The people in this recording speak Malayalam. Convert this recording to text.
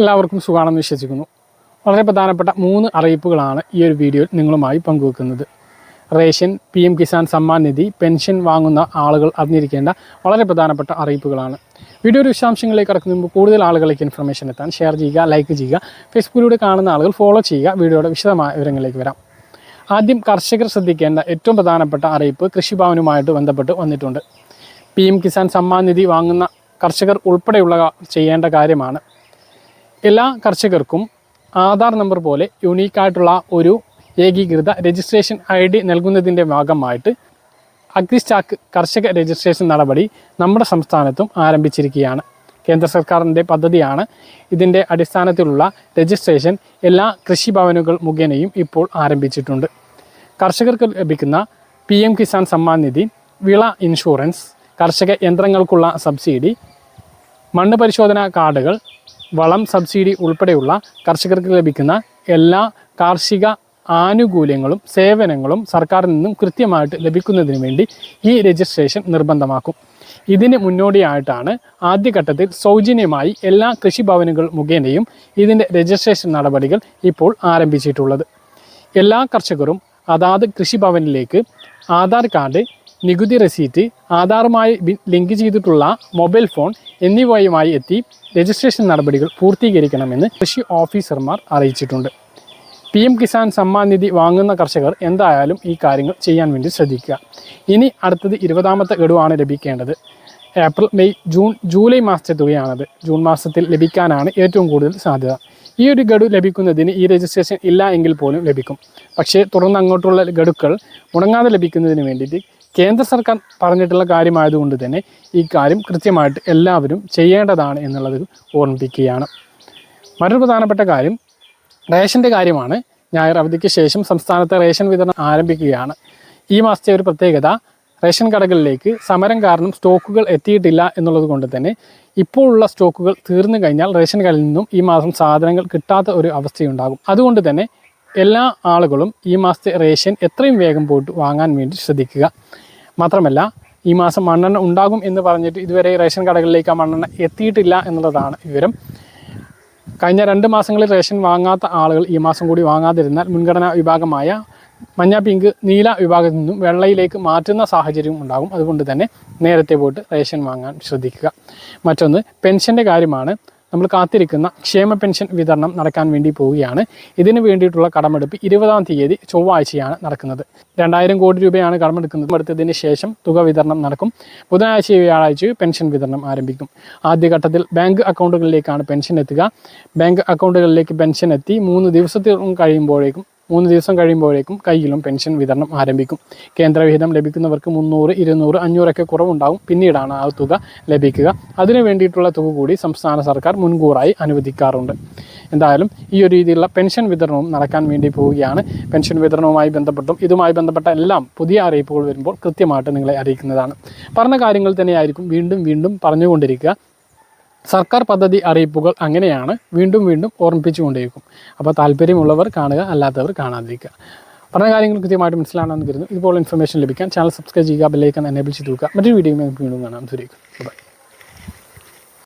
എല്ലാവർക്കും സുഖമാണെന്ന് വിശ്വസിക്കുന്നു. വളരെ പ്രധാനപ്പെട്ട മൂന്ന് അറിയിപ്പുകളാണ് ഈ ഒരു വീഡിയോയിൽ നിങ്ങളുമായി പങ്കുവെക്കുന്നത്. Ration P M Kisan Samman Nidhi pension വാങ്ങുന്ന ആളുകൾ അറിഞ്ഞിരിക്കേണ്ട വളരെ പ്രധാനപ്പെട്ട അറിയിപ്പുകളാണ്. വീഡിയോ ഒരു വിശദാംശങ്ങളിലേക്ക് കടക്കുന്ന മുമ്പ് കൂടുതൽ ആളുകളിലേക്ക് ഇൻഫർമേഷൻ എത്താൻ ഷെയർ ചെയ്യുക ലൈക്ക് ചെയ്യുക ഫേസ്ബുക്കിലൂടെ കാണുന്ന ആളുകൾ ഫോളോ ചെയ്യുക വീഡിയോയുടെ വിശദമായ വിവരങ്ങളിലേക്ക് വരാം. ആദ്യം കർഷകർ ശ്രദ്ധിക്കേണ്ട ഏറ്റവും പ്രധാനപ്പെട്ട അറിയിപ്പ് കൃഷിഭവനുമായിട്ട് ബന്ധപ്പെട്ട് വന്നിട്ടുണ്ട്. പി എം കിസാൻ സമ്മാൻ നിധി വാങ്ങുന്ന കർഷകർ ഉൾപ്പെടെയുള്ള ചെയ്യേണ്ട കാര്യമാണ് എല്ലാ കർഷകർക്കും ആധാർ നമ്പർ പോലെ യുണീക്കായിട്ടുള്ള ഒരു ഏകീകൃത രജിസ്ട്രേഷൻ ഐ ഡി നൽകുന്നതിന്റെ ഭാഗമായിട്ട് അഗ്രിസ്റ്റാക്ക് കർഷക രജിസ്ട്രേഷൻ നടപടി നമ്മുടെ സംസ്ഥാനത്തും ആരംഭിച്ചിരിക്കുകയാണ്. കേന്ദ്ര സർക്കാരിന്റെ പദ്ധതിയാണ് ഇതിന്റെ അടിസ്ഥാനത്തിലുള്ള രജിസ്ട്രേഷൻ എല്ലാ കൃഷിഭവനുകൾ മുഖേനയും ഇപ്പോൾ ആരംഭിച്ചിട്ടുണ്ട്. കർഷകർക്ക് ലഭിക്കുന്ന പി എം കിസാൻ സമ്മാൻ നിധി വിള ഇൻഷുറൻസ് കർഷക യന്ത്രങ്ങൾക്കുള്ള സബ്സിഡി മണ്ണ് പരിശോധന കാർഡുകൾ വളം സബ്സിഡി ഉൾപ്പെടെയുള്ള കർഷകർക്ക് ലഭിക്കുന്ന എല്ലാ കാർഷിക ആനുകൂല്യങ്ങളും സേവനങ്ങളും സർക്കാരിൽ നിന്നും കൃത്യമായിട്ട് ലഭിക്കുന്നതിന് വേണ്ടി ഈ രജിസ്ട്രേഷൻ നിർബന്ധമാക്കും. ഇതിന് മുന്നോടിയായിട്ടാണ് ആദ്യഘട്ടത്തിൽ സൗജന്യമായി എല്ലാ കൃഷിഭവനുകൾ മുഖേനയും ഇതിന്റെ രജിസ്ട്രേഷൻ നടപടികൾ ഇപ്പോൾ ആരംഭിച്ചിട്ടുള്ളത്. എല്ലാ കർഷകരും അതാത് കൃഷിഭവനിലേക്ക് ആധാർ കാർഡ് നികുതി റെസീറ്റ് ആധാറുമായി ലിങ്ക് ചെയ്തിട്ടുള്ള മൊബൈൽ ഫോൺ എന്നിവയുമായി എത്തി രജിസ്ട്രേഷൻ നടപടികൾ പൂർത്തീകരിക്കണമെന്ന് കൃഷി ഓഫീസർമാർ അറിയിച്ചിട്ടുണ്ട്. പി എം കിസാൻ സമ്മാൻ നിധി വാങ്ങുന്ന കർഷകർ എന്തായാലും ഈ കാര്യങ്ങൾ ചെയ്യാൻ വേണ്ടി ശ്രദ്ധിക്കുക. ഇനി അടുത്തത് ഇരുപതാമത്തെ ഗഡുവാണ് ലഭിക്കേണ്ടത്. ഏപ്രിൽ മെയ് ജൂൺ ജൂലൈ മാസത്തെ തുകയാണത്. ജൂൺ മാസത്തിൽ ലഭിക്കാനാണ് ഏറ്റവും കൂടുതൽ സാധ്യത. ഈ ഒരു ഗഡു ലഭിക്കുന്നതിന് ഈ രജിസ്ട്രേഷൻ ഇല്ല എങ്കിൽ പോലും ലഭിക്കും. പക്ഷേ തുടർന്ന് അങ്ങോട്ടുള്ള ഗഡുക്കൾ മുടങ്ങാതെ ലഭിക്കുന്നതിന് വേണ്ടിയിട്ട് കേന്ദ്ര സർക്കാർ പറഞ്ഞിട്ടുള്ള കാര്യമായതുകൊണ്ട് തന്നെ ഈ കാര്യം കൃത്യമായിട്ട് എല്ലാവരും ചെയ്യേണ്ടതാണ് എന്നുള്ളത് ഓർമ്മിപ്പിക്കുകയാണ്. മറ്റൊരു പ്രധാനപ്പെട്ട കാര്യം റേഷന്റെ കാര്യമാണ്. ഞായർ അവധിക്ക് ശേഷം സംസ്ഥാനത്തെ റേഷൻ വിതരണം ആരംഭിക്കുകയാണ്. ഈ മാസത്തെ ഒരു പ്രത്യേകത റേഷൻ കടകളിലേക്ക് സമരം കാരണം സ്റ്റോക്കുകൾ എത്തിയിട്ടില്ല എന്നുള്ളത് കൊണ്ട് തന്നെ ഇപ്പോഴുള്ള സ്റ്റോക്കുകൾ തീർന്നു കഴിഞ്ഞാൽ റേഷൻ കടയിൽ നിന്നും ഈ മാസം സാധനങ്ങൾ കിട്ടാത്ത ഒരു അവസ്ഥയുണ്ടാകും. അതുകൊണ്ട് തന്നെ എല്ലാ ആളുകളും ഈ മാസത്തെ റേഷൻ എത്രയും വേഗം പോയിട്ട് വാങ്ങാൻ വേണ്ടി ശ്രദ്ധിക്കുക. മാത്രമല്ല ഈ മാസം മണ്ണെണ്ണ ഉണ്ടാകും എന്ന് പറഞ്ഞിട്ട് ഇതുവരെ റേഷൻ കടകളിലേക്ക് ആ മണ്ണെണ്ണ എത്തിയിട്ടില്ല എന്നുള്ളതാണ് വിവരം. കഴിഞ്ഞ രണ്ട് മാസങ്ങളിൽ റേഷൻ വാങ്ങാത്ത ആളുകൾ ഈ മാസം കൂടി വാങ്ങാതിരുന്നാൽ മുൻഗണനാ വിഭാഗമായ മഞ്ഞ പിങ്ക് നീല വിഭാഗത്തിൽ നിന്നും വെള്ളയിലേക്ക് മാറ്റുന്ന സാഹചര്യം ഉണ്ടാകും. അതുകൊണ്ട് തന്നെ നേരത്തെ പോയിട്ട് റേഷൻ വാങ്ങാൻ ശ്രദ്ധിക്കുക. മറ്റൊന്ന് പെൻഷന്റെ കാര്യമാണ്. നമ്മൾ കാത്തിരിക്കുന്ന ക്ഷേമ പെൻഷൻ വിതരണം നടക്കാൻ വേണ്ടി പോവുകയാണ്. ഇതിന് വേണ്ടിയിട്ടുള്ള കടമെടുപ്പ് ഇരുപതാം തീയതി ചൊവ്വാഴ്ചയാണ് നടക്കുന്നത്. രണ്ടായിരം കോടി രൂപയാണ് കടമെടുക്കുന്നത്. എടുത്തതിന് ശേഷം തുക വിതരണം നടക്കും. ബുധനാഴ്ച വ്യാഴാഴ്ച പെൻഷൻ വിതരണം ആരംഭിക്കും. ആദ്യഘട്ടത്തിൽ ബാങ്ക് അക്കൗണ്ടുകളിലേക്കാണ് പെൻഷൻ എത്തുക. ബാങ്ക് അക്കൗണ്ടുകളിലേക്ക് പെൻഷൻ എത്തി മൂന്ന് ദിവസത്തിൽ കഴിയുമ്പോഴേക്കും മൂന്ന് ദിവസം കഴിയുമ്പോഴേക്കും കയ്യിലും പെൻഷൻ വിതരണം ആരംഭിക്കും. കേന്ദ്രവിഹിതം ലഭിക്കുന്നവർക്ക് മുന്നൂറ് ഇരുന്നൂറ് അഞ്ഞൂറൊക്കെ കുറവുണ്ടാവും. പിന്നീടാണ് ആ തുക ലഭിക്കുക. അതിനു വേണ്ടിയിട്ടുള്ള തുക കൂടി സംസ്ഥാന സർക്കാർ മുൻകൂറായി അനുവദിക്കാറുണ്ട്. എന്തായാലും ഈ ഒരു രീതിയിലുള്ള പെൻഷൻ വിതരണവും നടക്കാൻ വേണ്ടി പോവുകയാണ്. പെൻഷൻ വിതരണവുമായി ബന്ധപ്പെട്ടും ഇതുമായി ബന്ധപ്പെട്ട എല്ലാം പുതിയ അറിയിപ്പുകൾ വരുമ്പോൾ കൃത്യമായിട്ട് നിങ്ങളെ അറിയിക്കുന്നതാണ്. പറഞ്ഞ കാര്യങ്ങൾ തന്നെയായിരിക്കും വീണ്ടും വീണ്ടും പറഞ്ഞുകൊണ്ടിരിക്കുക. സർക്കാർ പദ്ധതി അറിയിപ്പുകൾ അങ്ങനെയാണ് വീണ്ടും വീണ്ടും ഓർമ്മിപ്പിച്ചുകൊണ്ടിരിക്കും അപ്പോൾ താല്പര്യമുള്ളവർ കാണുക അല്ലാത്തവർ കാണാതിരിക്കുക. പറഞ്ഞ കാര്യങ്ങൾ കൃത്യമായിട്ട് മനസ്സിലാണെന്ന് കരുതുന്നു. ഇതുപോലെ ഇൻഫർമേഷൻ ലഭിക്കാൻ ചാനൽ സബ്സ്ക്രൈബ് ചെയ്യുക ബെല്ലൈക്കൻ എനേബിൾ ചെയ്ത് നോക്കുക മറ്റൊരു വീഡിയോ നമുക്ക് വീണ്ടും കാണാം. സുരേഖ് ബൈ